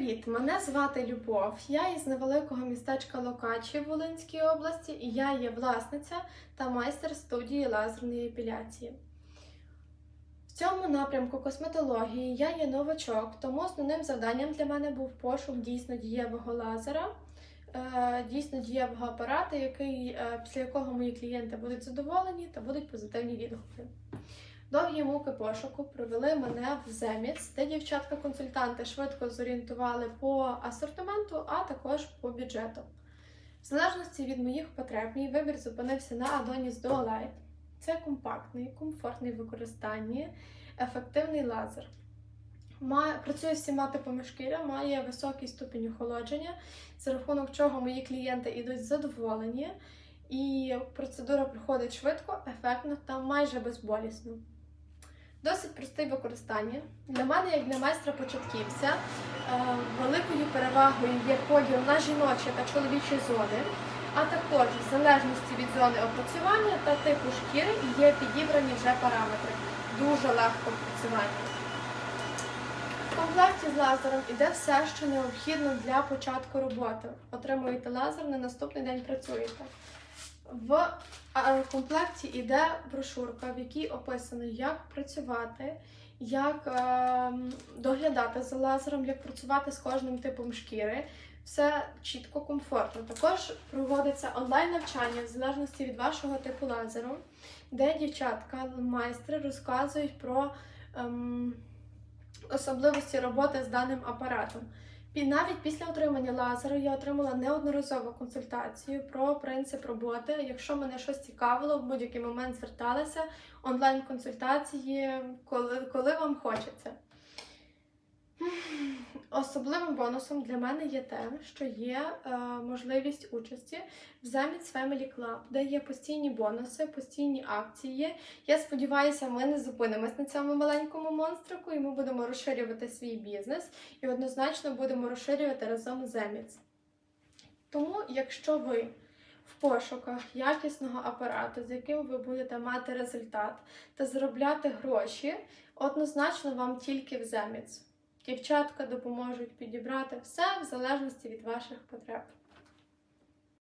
Привіт! Мене звати Любов. Я із невеликого містечка Локачі в Волинській області, і я є власниця та майстер студії лазерної епіляції. В цьому напрямку косметології я є новачок, тому основним завданням для мене був пошук дійсно дієвого лазера, е, дійсно дієвого апарата, який, е, після якого мої клієнти будуть задоволені та будуть позитивні відгуки. Довгі муки пошуку привели мене в Земіц, де дівчатка-консультанти швидко зорієнтували по асортименту, а також по бюджету. В залежності від моїх потреб, мій вибір зупинився на Adonis Duo Light. Це компактний, комфортний в використанні, ефективний лазер. Має, працює з всіма типами шкіри, має високий ступінь охолодження, за рахунок чого мої клієнти йдуть задоволені, і процедура проходить швидко, ефектно та майже безболісно. Досить простий в використанні. Для мене, як для майстра початківця, е, великою перевагою є поділ на жіночі та чоловічі зони, а також в залежності від зони опрацювання та типу шкіри є підібрані вже параметри. Дуже легко опрацювання. В комплекті з лазером іде все, що необхідно для початку роботи. Отримуєте лазер, на наступний день працюєте. В комплекті йде брошурка, в якій описано, як працювати, як е, доглядати за лазером, як працювати з кожним типом шкіри. Все чітко, комфортно. Також проводиться онлайн-навчання в залежності від вашого типу лазеру, де дівчатка, майстри розказують про ем, особливості роботи з даним апаратом. І навіть після отримання лазеру я отримала неодноразову консультацію про принцип роботи. Якщо мене щось цікавило, в будь-який момент зверталася онлайн-консультації, коли, коли вам хочеться. Особливим бонусом для мене є те, що є е, можливість участі в Zemits Family Club, де є постійні бонуси, постійні акції. Я сподіваюся, ми не зупинимось на цьому маленькому монстрику, і ми будемо розширювати свій бізнес і однозначно будемо розширювати разом Zemits. Тому, якщо ви в пошуках якісного апарату, з яким ви будете мати результат та заробляти гроші, однозначно вам тільки в Zemits. Дівчатка допоможуть підібрати все в залежності від ваших потреб.